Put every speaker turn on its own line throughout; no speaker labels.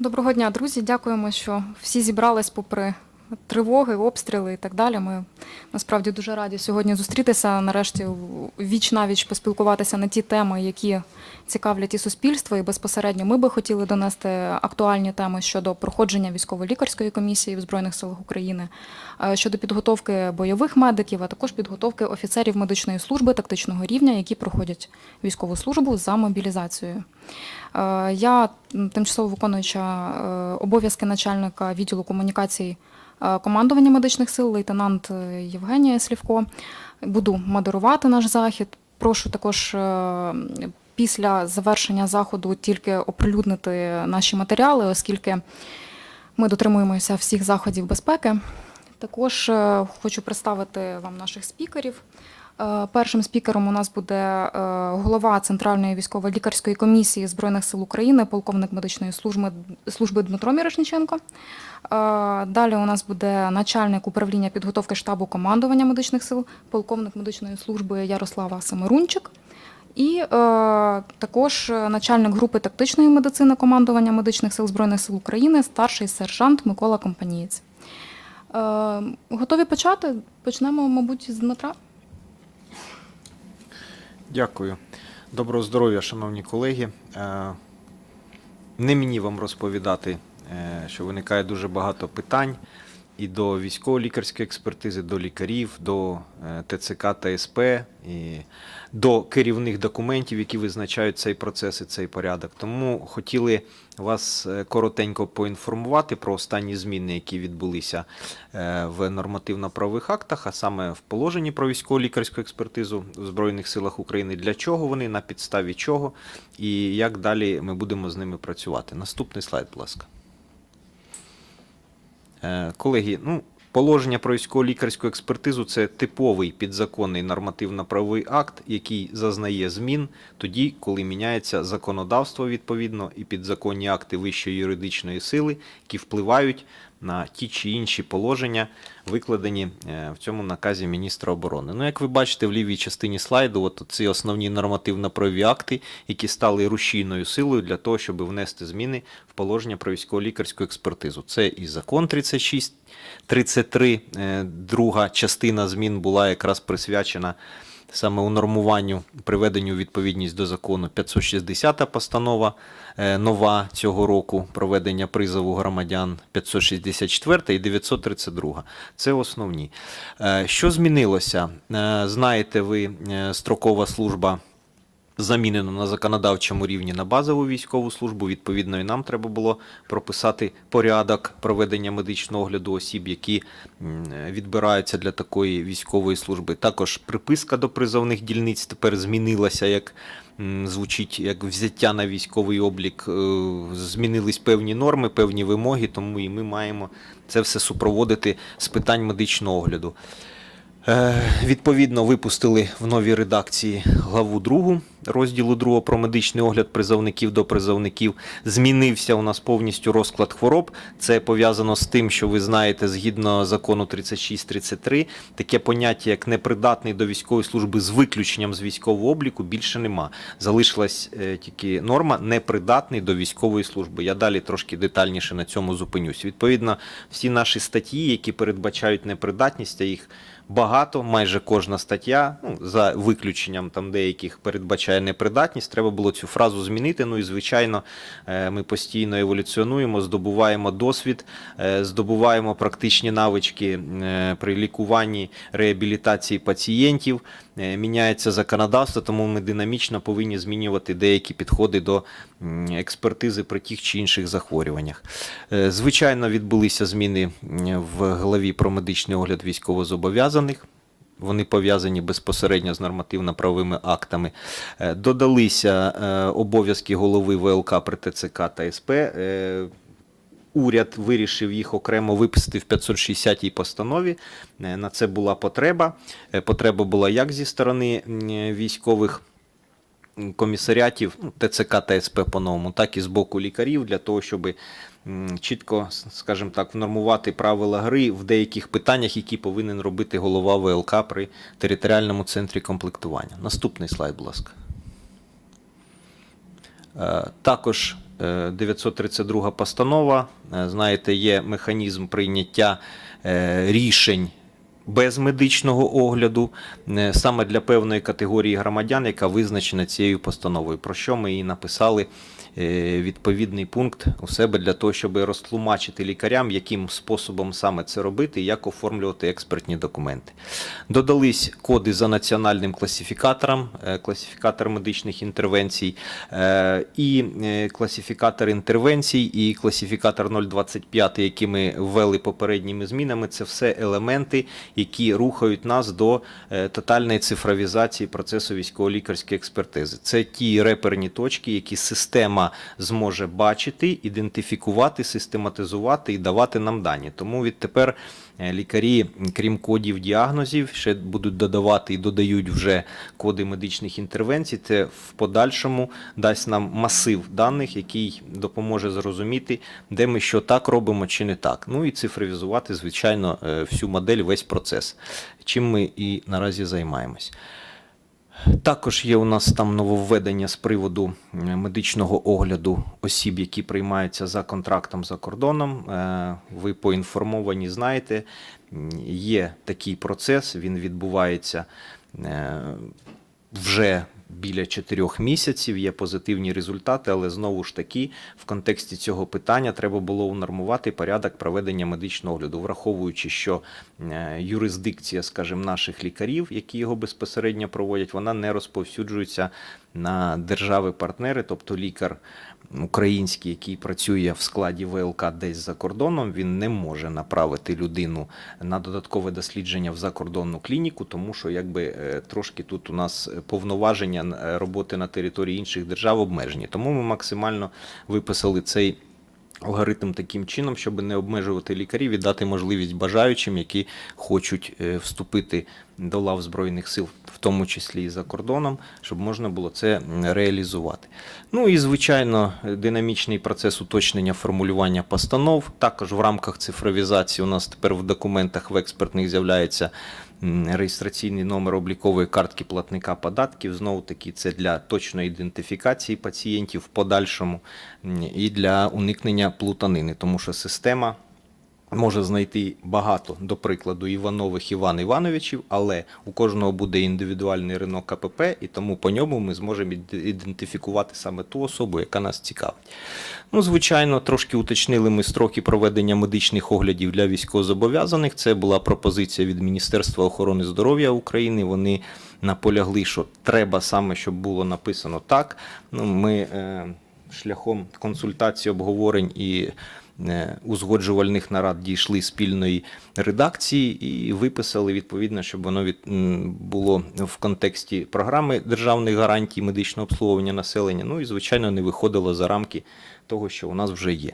Доброго дня, друзі. Дякуємо, що всі зібрались попри тривоги, обстріли і так далі. Ми насправді дуже раді сьогодні зустрітися. Нарешті віч навіч поспілкуватися на ті теми, які цікавлять і суспільство. І безпосередньо ми би хотіли донести актуальні теми щодо проходження військово-лікарської комісії в Збройних силах України, е, щодо підготовки бойових медиків, а також підготовки офіцерів медичної служби тактичного рівня, які проходять військову службу за мобілізацією. Е, Я тимчасово виконуюча е, обов'язки начальника відділу комунікацій командування медичних сил, лейтенант е, Євгенія Слівко. Буду модерувати наш захід. Прошу також е, після завершення заходу тільки оприлюднити наші матеріали, оскільки ми дотримуємося всіх заходів безпеки. Також е, хочу представити вам наших спікерів. Е, Першим спікером у нас буде е, голова Центральної військово-лікарської комісії Збройних сил України, полковник медичної служби, служби Дмитро Мірошниченко. Далі у нас буде начальник управління підготовки штабу командування медичних сил, полковник медичної служби Ярослава Семерунчик. І е, також начальник групи тактичної медицини командування медичних сил Збройних сил України, старший сержант Микола Компанієць. Е, готові почати? Почнемо, мабуть, з Дмитра.
Дякую. Доброго здоров'я, шановні колеги. Е, Не мені вам розповідати, що виникає дуже багато питань і до військово-лікарської експертизи, до лікарів, до е, ТЦК та СП, і до керівних документів, які визначають цей процес і цей порядок. Тому хотіли вас е, коротенько поінформувати про останні зміни, які відбулися е, в нормативно-правових актах, а саме в положенні про військово-лікарську експертизу в Збройних силах України. Для чого вони, на підставі чого, і як далі ми будемо з ними працювати. Наступний слайд, будь ласка. Е, Колеги, ну, положення про військово-лікарську експертизу це типовий підзаконний нормативно-правовий акт, який зазнає змін тоді, коли міняється законодавство відповідно і підзаконні акти вищої юридичної сили, які впливають на ті чи інші положення, викладені е, в цьому наказі міністра оборони. Ну, як ви бачите, в лівій частині слайду, от ці основні нормативно-правові акти, які стали рушійною силою для того, щоб внести зміни в положення про військово-лікарську експертизу. Це і закон 36 33, е, друга частина змін була якраз присвячена саме унормуванню, приведенню відповідність до закону 560 постанова е, нова цього року проведення призову громадян 564 і 932. Це основні. Е, Що змінилося? Е, Знаєте ви, строкова служба замінено на законодавчому рівні на базову військову службу. Відповідно, і нам треба було прописати порядок проведення медичного огляду осіб, які відбираються для такої військової служби. Також приписка до призовних дільниць тепер змінилася, як звучить як взяття на військовий облік. Е, Змінились певні норми, певні вимоги, тому і ми маємо це все супроводити з питань медичного огляду. Е, Відповідно, випустили в новій редакції главу 2 розділу 2 про медичний огляд призовників до призовників. Змінився у нас повністю розклад хвороб. Це пов'язано з тим, що ви знаєте, згідно закону 36-33, таке поняття, як непридатний до військової служби з виключенням з військового обліку, більше нема. Залишилась е, тільки норма непридатний до військової служби. Я далі трошки детальніше на цьому зупинюсь. Відповідно, всі наші статті, які передбачають непридатність, а їх багато, майже кожна стаття, ну, за виключенням там деяких передбачає непридатність. Треба було цю фразу змінити. Ну і звичайно, е, ми постійно еволюціонуємо, здобуваємо досвід, е, здобуваємо практичні навички е, при лікуванні реабілітації пацієнтів. Е, Міняється законодавство, тому ми динамічно повинні змінювати деякі підходи до експертизи при тих чи інших захворюваннях. Е, Звичайно, відбулися зміни в главі про медичний огляд військовозобов'язаних. Вони пов'язані безпосередньо з нормативно-правовими актами. Е, Додалися обов'язки голови ВЛК при ТЦК та СП. Уряд вирішив їх окремо виписати в 560-й постанові. Е, На це була потреба. Е, Потреба була як зі сторони військових комісаріатів ну, ТЦК та СП по-новому, так і з боку лікарів, для того, щоб чітко, скажімо так, внормувати правила гри в деяких питаннях, які повинен робити голова ВЛК при територіальному центрі комплектування. Наступний слайд, будь ласка. Е, Також 932 постанова. Е, Знаєте, є механізм прийняття е, рішень без медичного огляду е, саме для певної категорії громадян, яка визначена цією постановою, про що ми і написали е, відповідний пункт у себе для того, щоб розтлумачити лікарям, яким способом саме це робити і як оформлювати експертні документи. Додались коди за національним класифікатором, е, класифікатор медичних інтервенцій, і класифікатор інтервенцій, і класифікатор 025, які ми ввели попередніми змінами. Це все елементи, які рухають нас до е, тотальної цифровізації процесу військово-лікарської експертизи. Це ті реперні точки, які система зможе бачити, ідентифікувати, систематизувати і давати нам дані. Тому відтепер лікарі, крім кодів діагнозів, ще будуть додавати і додають вже коди медичних інтервенцій. Це в подальшому дасть нам масив даних, який допоможе зрозуміти, де ми що так робимо чи не так. Ну і цифровізувати, звичайно, е, всю модель, весь процес, чим ми і наразі займаємось. Також є у нас там нововведення з приводу е, медичного огляду осіб, які приймаються за контрактом за кордоном. Е, Ви поінформовані, знаєте, є такий процес, він відбувається е, вже біля чотирьох місяців. Є позитивні результати, але знову ж таки, в контексті цього питання треба було унормувати порядок проведення медичного огляду, враховуючи, що е, юрисдикція, скажімо, наших лікарів, які його безпосередньо проводять, вона не розповсюджується на держави-партнери, тобто лікар український, який працює в складі ВЛК десь за кордоном, він не може направити людину на додаткове дослідження в закордонну клініку, тому що якби е, трошки тут у нас повноваження е, роботи на території інших держав обмежені. Тому ми максимально виписали цей. Алгоритм таким чином, щоб не обмежувати лікарів і дати можливість бажаючим, які хочуть е, вступити до лав Збройних сил, в тому числі і за кордоном, щоб можна було це реалізувати. Ну і звичайно, динамічний процес уточнення формулювання постанов. Також в рамках цифровізації у нас тепер в документах в експертних з'являється реєстраційний номер облікової картки платника податків. Знову таки, це для точної ідентифікації пацієнтів в подальшому і для уникнення плутанини, тому що система. Може знайти багато, до прикладу, Іванових Іван Івановичів, але у кожного буде індивідуальний ринок КПП, і тому по ньому ми зможемо ідентифікувати саме ту особу, яка нас цікавить. Ну, звичайно, трошки уточнили ми строки проведення медичних оглядів для військовозобов'язаних. Це була пропозиція від Міністерства охорони здоров'я України. Вони наполягли, що треба саме, щоб було написано так. Ну, ми е, шляхом консультацій, обговорень і узгоджувальних нарад дійшли спільної редакції і виписали відповідно, щоб воно від, було в контексті програми державних гарантій медичного обслуговування населення. Ну і звичайно не виходило за рамки того, що у нас вже є.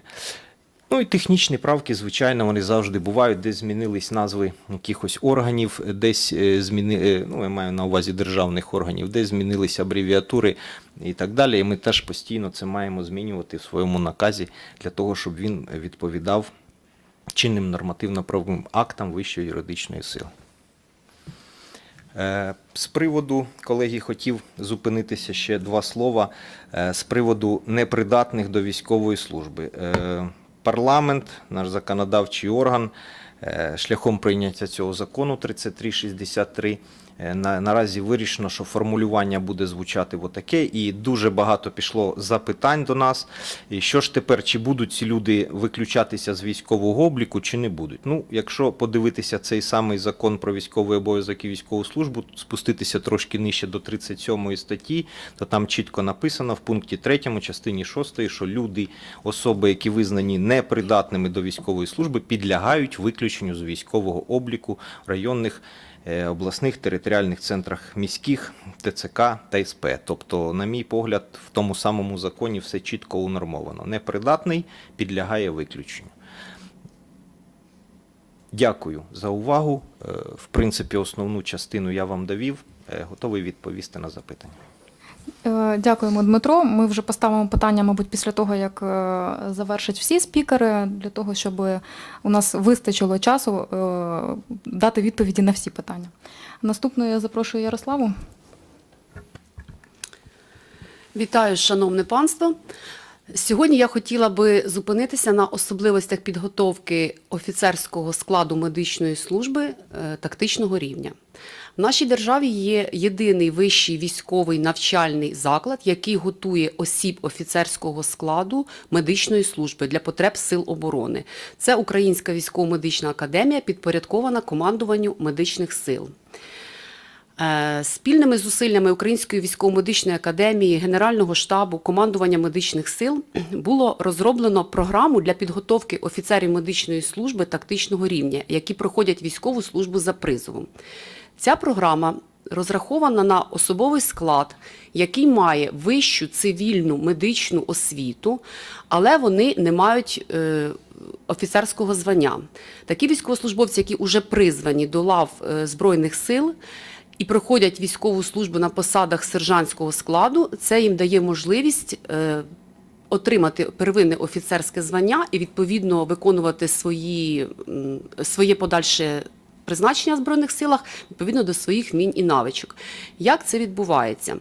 Ну і технічні правки, звичайно, вони завжди бувають, десь змінились назви якихось органів, десь е, зміни, е, ну я маю на увазі державних органів, десь змінилися абревіатури і так далі. І ми теж постійно це маємо змінювати в своєму наказі для того, щоб він відповідав чинним нормативно-правовим актам вищої юридичної сили. Е, З приводу, колеги, хотів зупинитися ще два слова з приводу непридатних до військової служби. Парламент, наш законодавчий орган, е, шляхом прийняття цього закону 3363 е, на, наразі вирішено, що формулювання буде звучати отаке, і дуже багато пішло запитань до нас. І що ж тепер, чи будуть ці люди виключатися з військового обліку, чи не будуть? Ну, якщо подивитися цей самий закон про військовий обов'язок і військову службу, спуститися трошки нижче до 37 статті, то там чітко написано в пункті 3, частині 6, що люди, особи, які визнані непридатними до військової служби, підлягають виключенню з військового обліку районних е, обласних територіальних центрах міських ТЦК та СП. Тобто, на мій погляд, в тому самому законі все чітко унормовано. Непридатний підлягає виключенню. Дякую за увагу. Е, В принципі, основну частину я вам довів. Е, Готовий відповісти на запитання.
Е, Дякуємо, Дмитро. Ми вже поставимо питання, мабуть, після того, як е, завершать всі спікери, для того, щоб у нас вистачило часу е, дати відповіді на всі питання. Наступною я запрошую Ярославу.
Вітаю, шановне панство. Сьогодні я хотіла би зупинитися на особливостях підготовки офіцерського складу медичної служби тактичного рівня. В нашій державі є єдиний вищий військовий навчальний заклад, який готує осіб офіцерського складу медичної служби для потреб сил оборони. Це Українська військово-медична академія, підпорядкована командуванню медичних сил. Е, Спільними зусиллями Української військово-медичної академії, Генерального штабу, командування медичних сил було розроблено програму для підготовки офіцерів медичної служби тактичного рівня, які проходять військову службу за призовом. Ця програма розрахована на особовий склад, який має вищу цивільну медичну освіту, але вони не мають е, офіцерського звання. Такі військовослужбовці, які вже призвані до лав е, Збройних сил, і проходять військову службу на посадах сержантського складу, це їм дає можливість е, отримати первинне офіцерське звання і відповідно виконувати свої, своє подальше призначення в Збройних силах відповідно до своїх вмінь і навичок. Як це відбувається?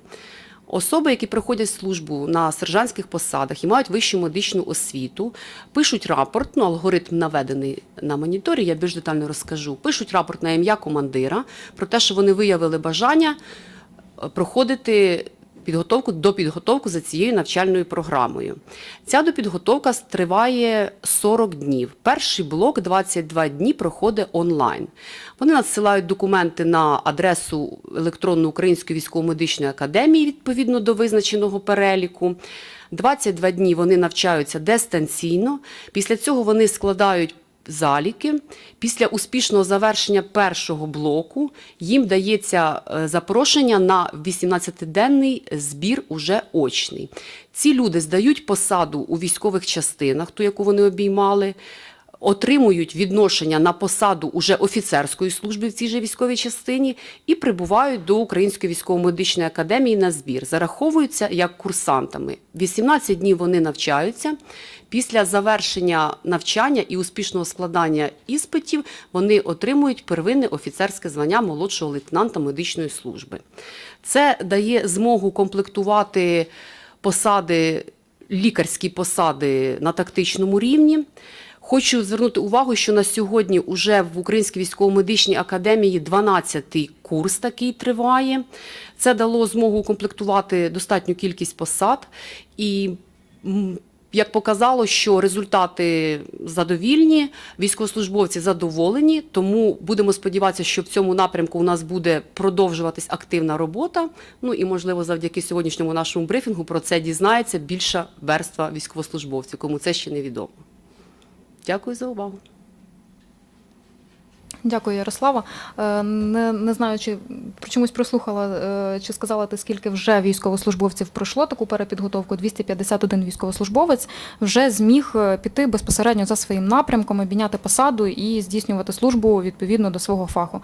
Особи, які проходять службу на сержантських посадах і мають вищу медичну освіту, пишуть рапорт, ну алгоритм наведений на моніторі, я більш детально розкажу. Пишуть рапорт на ім'я командира про те, що вони виявили бажання е, проходити підготовку до підготовки за цією навчальною програмою. Ця допідготовка триває 40 днів. Перший блок 22 дні проходить онлайн. Вони надсилають документи на адресу електронну Української військово-медичної академії відповідно до визначеного переліку. 22 дні вони навчаються дистанційно. Після цього вони складають заліки. Після успішного завершення першого блоку їм дається е, запрошення на 18-денний збір уже очний. Ці люди здають посаду у військових частинах, ту, яку вони обіймали. Отримують відношення на посаду уже офіцерської служби в цій же військовій частині і прибувають до Української військово-медичної академії на збір. Зараховуються як курсантами. 18 днів вони навчаються. Після завершення навчання і успішного складання іспитів вони отримують первинне офіцерське звання молодшого лейтенанта медичної служби. Це дає змогу комплектувати посади, лікарські посади на тактичному рівні. Хочу звернути увагу, що на сьогодні вже в Українській військово-медичній академії 12-й курс такий триває. Це дало змогу укомплектувати достатню кількість посад і як показало, що результати задовільні, військовослужбовці задоволені, тому будемо сподіватися, що в цьому напрямку у нас буде продовжуватись активна робота. Ну і можливо, завдяки сьогоднішньому нашому брифінгу про це дізнається більша верства військовослужбовців, кому це ще невідомо. Дякую за увагу.
Дякую, Ярослава. Е, Не, не знаю, чи чомусь прослухала, е, чи сказала ти, скільки вже військовослужбовців пройшло таку перепідготовку. 251 військовослужбовець вже зміг е, піти безпосередньо за своїм напрямком, обійняти посаду і здійснювати службу відповідно до свого фаху.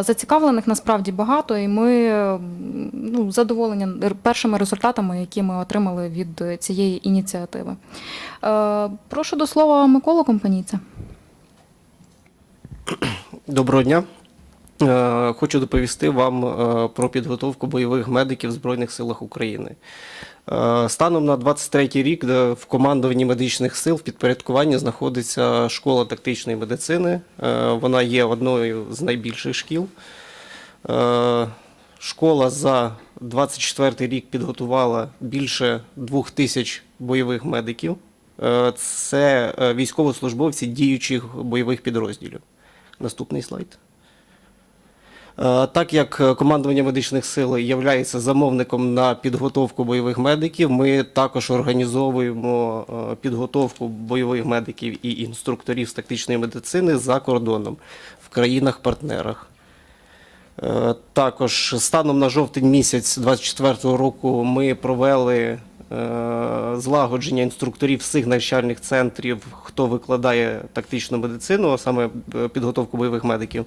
Зацікавлених насправді багато, і ми ну, задоволені першими результатами, які ми отримали від цієї ініціативи. Е, Прошу до слова Миколу Компанійця.
Доброго дня. Е, Хочу доповісти вам е, про підготовку бойових медиків в Збройних силах України. Е, Станом на 23 рік в командуванні медичних сил в підпорядкуванні знаходиться школа тактичної медицини. Е, Вона є одною з найбільших шкіл. Е, Школа за 24 рік підготувала більше двох тисяч бойових медиків. Це військовослужбовці діючих бойових підрозділів. Наступний слайд. Е, Так як е, командування медичних сил є замовником на підготовку бойових медиків, ми також організовуємо е, підготовку бойових медиків і інструкторів з тактичної медицини за кордоном в країнах-партнерах. Також станом на жовтень місяць 2024 року ми провели злагодження інструкторів всіх навчальних центрів, хто викладає тактичну медицину, а саме е, підготовку бойових медиків,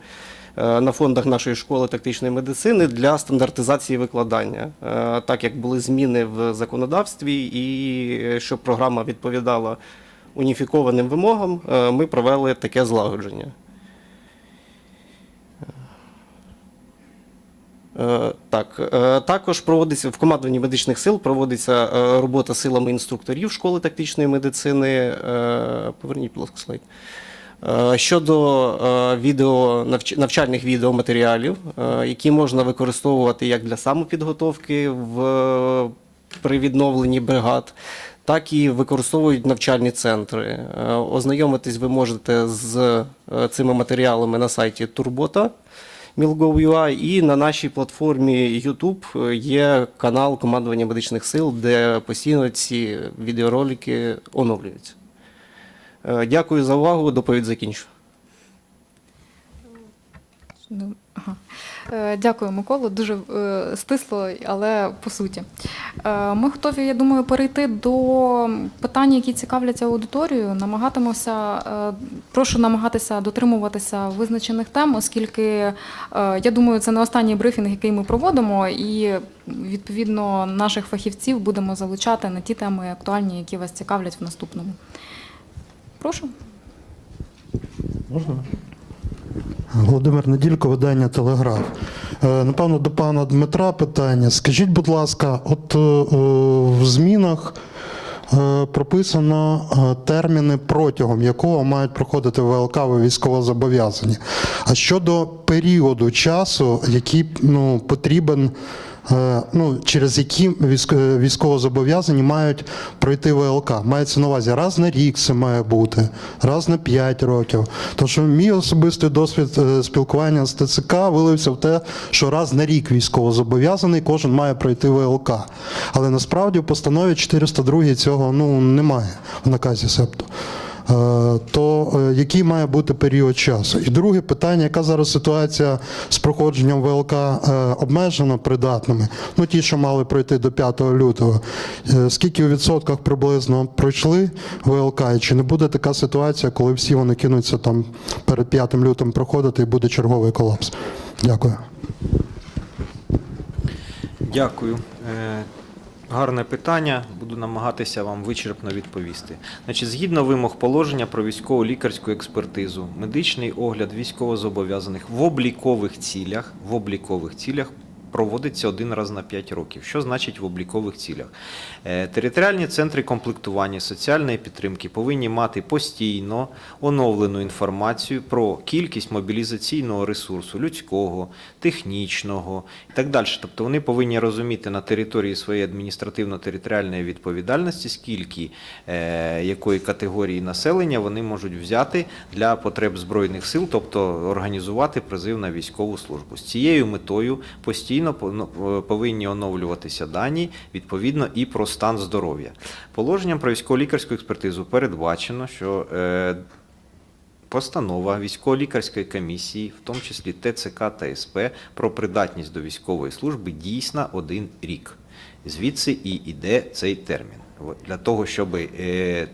е, на фондах нашої школи тактичної медицини для стандартизації викладання, Е, так як були зміни в законодавстві, і е, щоб програма відповідала уніфікованим вимогам, е, ми провели таке злагодження. Так, е, також проводиться в командуванні медичних сил проводиться е, робота силами інструкторів школи тактичної медицини. Е, Поверніть, будь слайд. Е, Щодо е, відео навчальних відеоматеріалів, е, які можна використовувати як для самопідготовки в при відновленні бригад, так і використовують навчальні центри. Е, Ознайомитись ви можете з е, цими матеріалами на сайті Турбота. Milgo.ua і на нашій платформі YouTube є канал командування медичних сил, де постійно ці відеоролики оновлюються. Е, Дякую за увагу. Доповідь закінчу.
Ну, Ага. Е, Дякую, Микола. Дуже е, стисло, але по суті. Е, Ми готові, я думаю, перейти до питань, які цікавлять аудиторію. Намагатимося, прошу намагатися дотримуватися визначених тем, оскільки я думаю, це не останній брифінг, який ми проводимо, і відповідно наших фахівців будемо залучати на ті теми актуальні, які вас цікавлять в наступному. Прошу.
Можна? Володимир Неділько, видання Телеграф. Е, Напевно, до пана Дмитра питання. Скажіть, будь ласка, от е, е, в змінах прописано терміни, протягом якого мають проходити ВЛК ви військовозобов'язані. А щодо періоду часу, який ну, потрібен, ну, через які військ- військовозобов'язані мають пройти ВЛК. Мається на увазі раз на рік це має бути, раз на 5 років. Тому що мій особистий досвід е, спілкування з ТЦК вилився в те, що раз на рік військовозобов'язаний, кожен має пройти ВЛК. Але насправді в постанові 402 цього ну, немає в наказі СЕПТу. Е, то е, який має бути період часу? І друге питання, яка зараз ситуація з проходженням ВЛК е, обмежено придатними? Ну ті, що мали пройти до 5 лютого. Скільки у відсотках приблизно пройшли ВЛК? І чи не буде така ситуація, коли всі вони кинуться там перед 5 лютим проходити і буде черговий колапс? Дякую.
Дякую. Гарне питання. Буду намагатися вам вичерпно відповісти. Значить, згідно вимог положення про військово-лікарську експертизу, медичний огляд військовозобов'язаних в облікових цілях, в облікових цілях проводиться один раз на 5 років. Що значить в облікових цілях? Е, Територіальні центри комплектування соціальної підтримки повинні мати постійно оновлену інформацію про кількість мобілізаційного ресурсу, людського, технічного і так далі. Тобто вони повинні розуміти на території своєї адміністративно-територіальної відповідальності, скільки е, якої категорії населення вони можуть взяти для потреб Збройних сил, тобто організувати призив на військову службу. З цією метою постійно по- ну, е, повинні оновлюватися дані, відповідно, і про стан здоров'я. Положенням про військово-лікарську експертизу передбачено, що е, Постанова військово-лікарської комісії, в тому числі ТЦК та СП, про придатність до військової служби дійсна один рік. Звідси і йде цей термін. Для того, щоб е,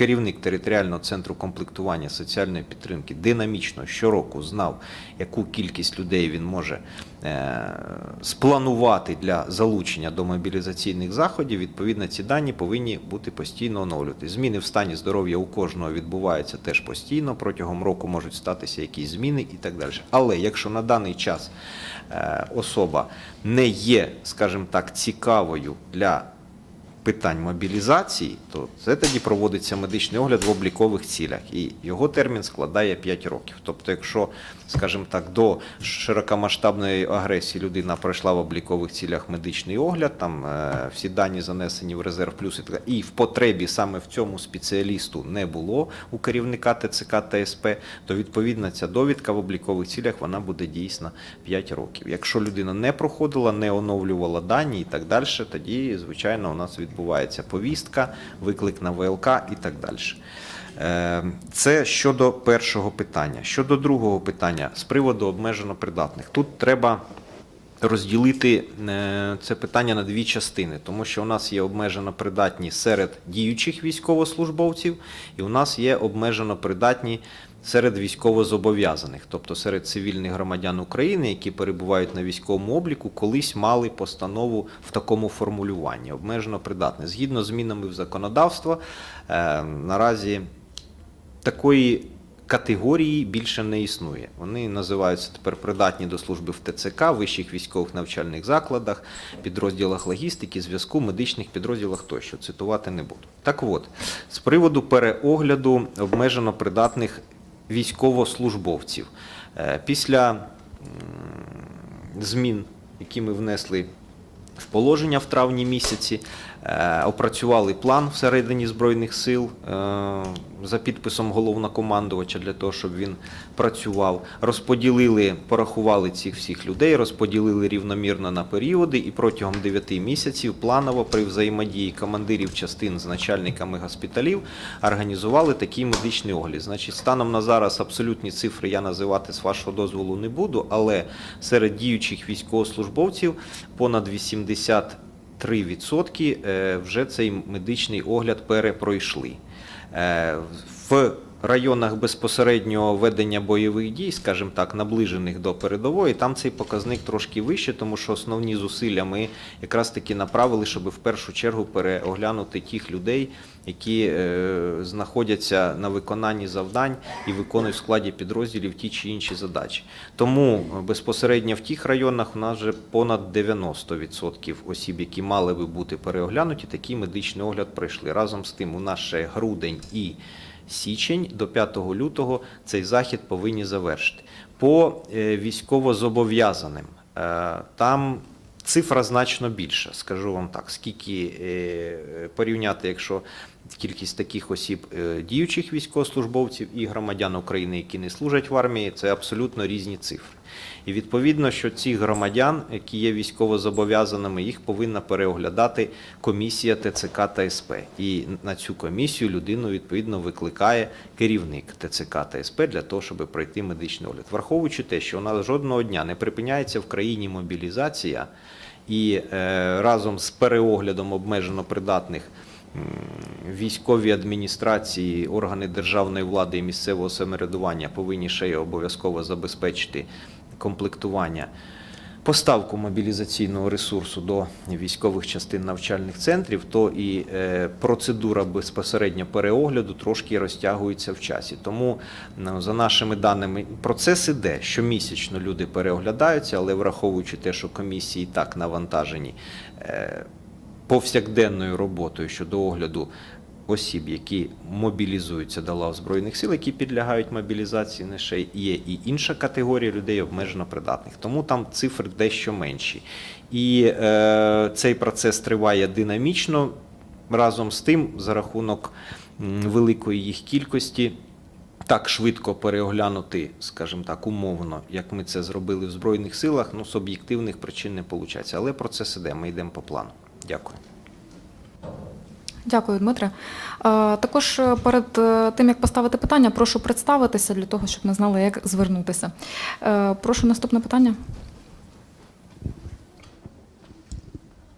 керівник територіального центру комплектування соціальної підтримки динамічно щороку знав, яку кількість людей він може е, спланувати для залучення до мобілізаційних заходів, відповідно, ці дані повинні бути постійно оновлювати. Зміни в стані здоров'я у кожного відбуваються теж постійно. Протягом року можуть статися якісь зміни і так далі. Але якщо на даний час е, особа не є, скажімо так, цікавою для питань мобілізації, то це тоді проводиться медичний огляд в облікових цілях, і його термін складає 5 років. Тобто, якщо, скажімо так, до широкомасштабної агресії людина пройшла в облікових цілях медичний огляд, там е, всі дані занесені в резерв плюс і в потребі саме в цьому спеціалісту не було у керівника ТЦК та СП, то відповідно ця довідка в облікових цілях вона буде дійсна 5 років. Якщо людина не проходила, не оновлювала дані і так далі, тоді, звичайно, у нас відбувається повістка, виклик на ВЛК і так далі. Е, Це щодо першого питання. Щодо другого питання з приводу обмежено придатних. Тут треба розділити е, це питання на дві частини, тому що у нас є обмежено придатні серед діючих військовослужбовців, і у нас є обмежено придатні серед військовозобов'язаних, тобто серед цивільних громадян України, які перебувають на військовому обліку, колись мали постанову в такому формулюванні обмежено придатне. Згідно з змінами в законодавство, е, наразі такої категорії більше не існує. Вони називаються тепер придатні до служби в ТЦК, вищих військових навчальних закладах, підрозділах логістики, зв'язку, медичних підрозділах тощо. Цитувати не буду. Так от, з приводу переогляду обмежено придатних військовослужбовців. Е, Після змін, які ми внесли в положення в травні місяці, Е, опрацювали план всередині Збройних сил е, за підписом головнокомандувача для того, щоб він працював. Розподілили, порахували цих всіх людей, розподілили рівномірно на періоди, і протягом 9 місяців планово при взаємодії командирів частин з начальниками госпіталів організували такий медичний огляд. Значить, станом на зараз абсолютні цифри я називати з вашого дозволу не буду, але серед діючих військовослужбовців понад 80 3% е, вже цей медичний огляд перепройшли. Е, в районах безпосереднього ведення бойових дій, скажімо так, наближених до передової, там цей показник трошки вище, тому що основні зусилля ми якраз таки направили, щоб в першу чергу переоглянути тих людей, які е, знаходяться на виконанні завдань і виконують в складі підрозділів ті чи інші задачі. Тому безпосередньо в тих районах у нас вже понад 90% осіб, які мали би бути переоглянуті, такий медичний огляд пройшли. Разом з тим, у нас ще грудень і січень до 5 лютого цей захід повинні завершити. По е, військовозобов'язаним е, там цифра значно більша, скажу вам так, скільки е, порівняти, якщо кількість таких осіб е, діючих військовослужбовців і громадян України, які не служать в армії, це абсолютно різні цифри. І відповідно, що цих громадян, які є військовозобов'язаними, їх повинна переоглядати комісія ТЦК та СП. І на цю комісію людину відповідно викликає керівник ТЦК та СП для того, щоб пройти медичний огляд. Враховуючи те, що у нас жодного дня не припиняється в країні мобілізація, і е, разом з переоглядом обмежено придатних військові адміністрації, органи державної влади і місцевого самоврядування повинні ще й обов'язково забезпечити комплектування. Поставку мобілізаційного ресурсу до військових частин навчальних центрів, то і е, процедура безпосередньо переогляду трошки розтягується в часі. Тому, ну, за нашими даними, процес іде. Щомісячно люди переоглядаються, але враховуючи те, що комісії і так навантажені е, повсякденною роботою щодо огляду осіб, які мобілізуються до лав Збройних сил, які підлягають мобілізації, не ще є і інша категорія людей обмежено придатних. Тому там цифри дещо менші. І е, цей процес триває динамічно. Разом з тим, за рахунок великої їх кількості, так швидко переоглянути, скажімо так, умовно, як ми це зробили в Збройних силах, ну, з об'єктивних причин не виходить. Але процес іде, ми йдемо по плану. Дякую.
Дякую, Дмитре. Також е, перед е, тим, як поставити питання, прошу представитися для того, щоб ми знали, як звернутися. Е, Прошу наступне питання.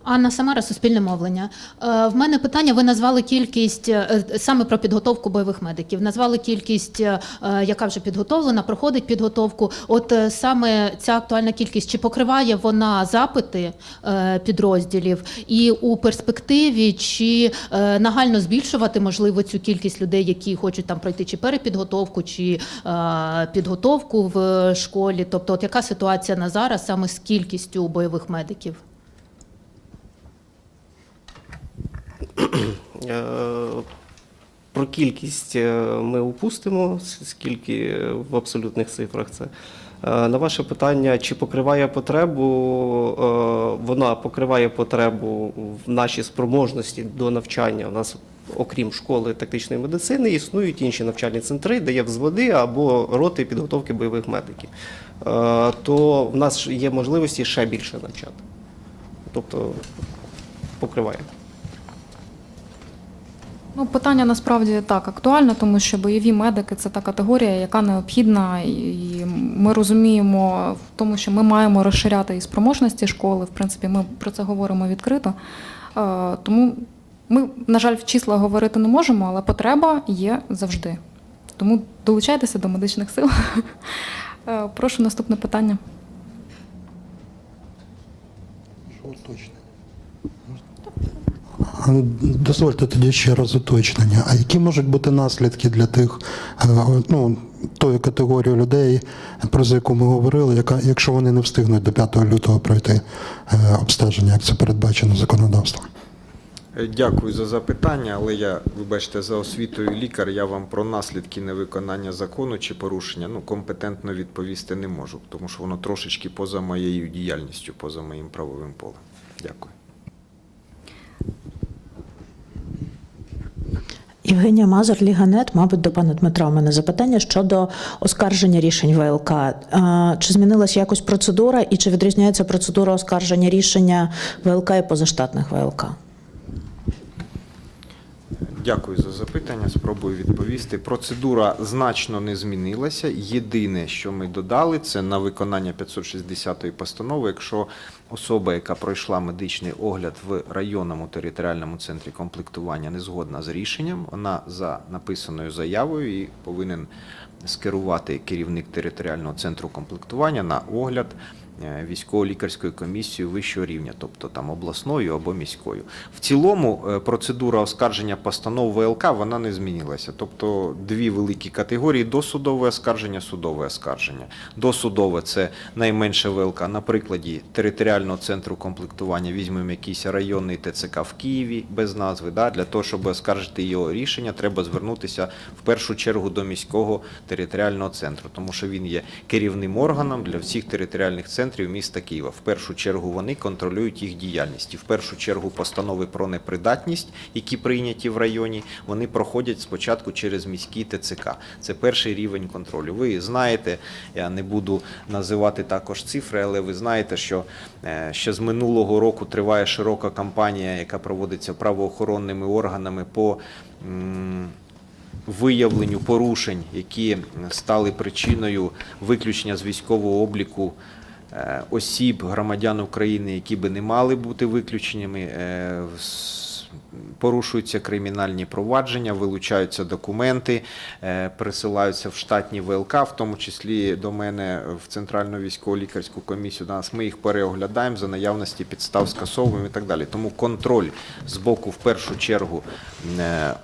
Анна Самара, Суспільне мовлення. Е, В мене питання. Ви назвали кількість е, саме про підготовку бойових медиків. Назвали кількість, е, яка вже підготовлена, проходить підготовку. От е, саме ця актуальна кількість чи покриває вона запити е, підрозділів, і у перспективі чи е, нагально збільшувати можливо цю кількість людей, які хочуть там пройти чи перепідготовку, чи е, підготовку в школі? Тобто, от яка ситуація на зараз саме з кількістю бойових медиків?
Про кількість е, ми упустимо, скільки в абсолютних цифрах це. Е, На ваше питання, чи покриває потребу, е, вона покриває потребу в нашій спроможності до навчання. У нас, окрім школи тактичної медицини, існують інші навчальні центри, де є взводи або роти підготовки бойових медиків. Е, То в нас є можливості ще більше навчати. Тобто покриває.
Ну, питання насправді так актуальне, тому що бойові медики це та категорія, яка необхідна, і ми розуміємо в тому, що ми маємо розширяти і спроможності школи. В принципі, ми про це говоримо відкрито. Е, Тому ми, на жаль, в числа говорити не можемо, але потреба є завжди. Тому долучайтеся до медичних сил. Е, Прошу наступне питання.
Що точно? А, Дозвольте тоді ще раз уточнення. А які можуть бути наслідки для тих, е, ну, тої категорії людей, про яку ми говорили, яка, якщо вони не встигнуть до 5 лютого пройти е, обстеження, як це передбачено законодавством?
Е, Дякую за запитання, але я, вибачте, за освітою лікар, я вам про наслідки невиконання закону чи порушення ну, компетентно відповісти не можу, тому що воно трошечки поза моєю діяльністю, поза моїм правовим полем. Дякую.
Євгенія Мазур, Ліганет, мабуть, до пана Дмитра. У мене запитання щодо оскарження рішень ВЛК. Чи змінилася якось процедура і чи відрізняється процедура оскарження рішення ВЛК і позаштатних ВЛК?
Дякую за запитання. Спробую відповісти. Процедура значно не змінилася. Єдине, що ми додали, це на виконання 560-ї постанови. Якщо особа, яка пройшла медичний огляд в районному територіальному центрі комплектування, не згодна з рішенням, вона за написаною заявою і повинен скерувати керівник територіального центру комплектування на огляд військово-лікарською комісією вищого рівня, тобто там обласною або міською. В цілому е, процедура оскарження постанов ВЛК вона не змінилася. Тобто дві великі категорії: досудове оскарження, судове оскарження. Досудове це найменше ВЛК. На прикладі територіального центру комплектування візьмемо якийсь районний ТЦК в Києві без назви. Да? Для того, щоб оскаржити його рішення, треба звернутися в першу чергу до міського територіального центру, тому що він є керівним органом для всіх територіальних центрів міста Києва. В першу чергу вони контролюють їх діяльність. І в першу чергу постанови про непридатність, які прийняті в районі, вони проходять спочатку через міський ТЦК. Це перший рівень контролю. Ви знаєте, я не буду називати також цифри, але ви знаєте, що е, ще з минулого року триває широка кампанія, яка проводиться правоохоронними органами по виявленню порушень, які стали причиною виключення з військового обліку осіб, громадян України, які би не мали бути виключеннями. Порушуються кримінальні провадження, вилучаються документи, е, присилаються в штатні ВЛК, в тому числі до мене в Центральну військово лікарську комісію. До нас ми їх переоглядаємо за наявності підстав, скасовуємо і так далі. Тому контроль з боку, в першу чергу, е, е,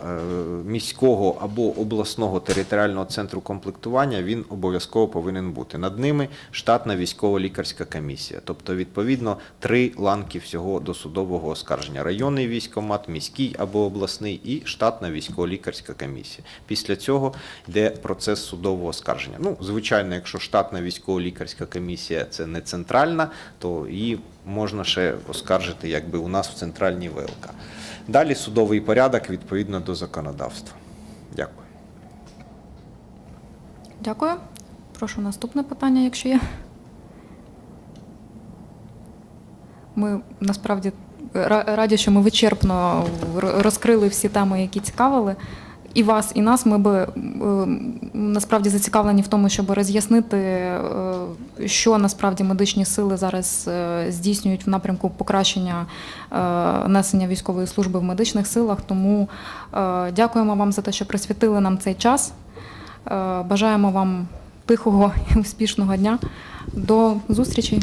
міського або обласного територіального центру комплектування він обов'язково повинен бути. Над ними штатна військово-лікарська комісія. Тобто, відповідно, три ланки всього досудового оскарження: районний військомат, міський або обласний і штатна військово-лікарська комісія. Після цього йде процес судового оскарження. Ну, звичайно, якщо штатна військово-лікарська комісія це не центральна, то її можна ще оскаржити, якби у нас в центральній ВЛК. Далі судовий порядок відповідно до законодавства. Дякую.
Дякую. Прошу наступне питання, якщо є. Ми насправді ра- раді, що ми вичерпно розкрили всі теми, які цікавили. І вас, і нас. Ми би е, насправді зацікавлені в тому, щоб роз'яснити, е, що насправді медичні сили зараз е, здійснюють в напрямку покращення несення військової служби в медичних силах. Тому дякуємо вам за те, що присвятили нам цей час. Бажаємо вам тихого і успішного дня. До зустрічі.